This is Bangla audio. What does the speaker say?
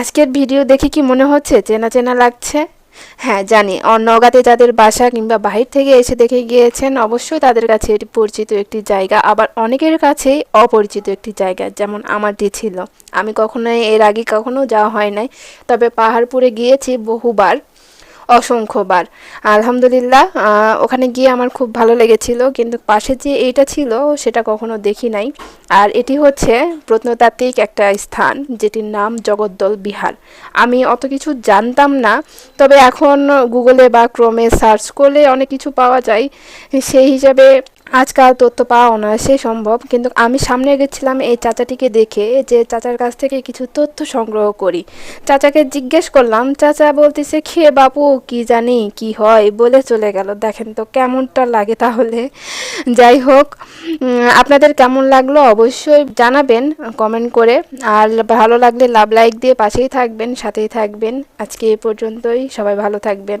আজকের ভিডিও দেখে কি মনে হচ্ছে? চেনা চেনা লাগছে? হ্যাঁ জানি। নগাতে যাদের বাসা কিংবা বাহির থেকে এসে দেখে গিয়েছেন, অবশ্যই তাদের কাছে এটি পরিচিত একটি জায়গা। আবার অনেকের কাছেই অপরিচিত একটি জায়গা, যেমন আমারটি ছিল। আমি কখনোই এর আগে কখনো যাওয়া হয় নাই। তবে পাহাড়পুরে গিয়েছি বহুবার। অসংখ্যবার। আলহামদুলিল্লাহ ওখানে গিয়ে আমার খুব ভালো লেগেছিল, কিন্তু পাশে যে এইটা ছিল, সেটা কখনো দেখি নাই। আর এটি হচ্ছে প্রত্নতাত্ত্বিক একটা স্থান, যেটির নাম জগদ্দল বিহার। আমি অত কিছু জানতাম না, তবে এখন গুগলে বা ক্রমে সার্চ করলে অনেক কিছু পাওয়া যায়। সেই হিসাবে আজকাল তথ্য পাওয়া অনায়াসে সম্ভব, কিন্তু আমি সামনে গেছিলাম এই চাচাটিকে দেখে যে চাচার কাছ থেকে কিছু তথ্য সংগ্রহ করি। চাচাকে জিজ্ঞেস করলাম, চাচা বলতেছে খেয়ে বাপু, কি জানি কি হয়? বলে চলে গেল। দেখেন তো কেমনটা লাগে তাহলে। যাই হোক আপনাদের কেমন লাগল অবশ্যই জানাবেন কমেন্ট করে। আর ভালো লাগলে লাভ লাইক দিয়ে পাশেই থাকবেন, সাথেই থাকবেন। আজকে এ পর্যন্তই। সবাই ভালো থাকবেন।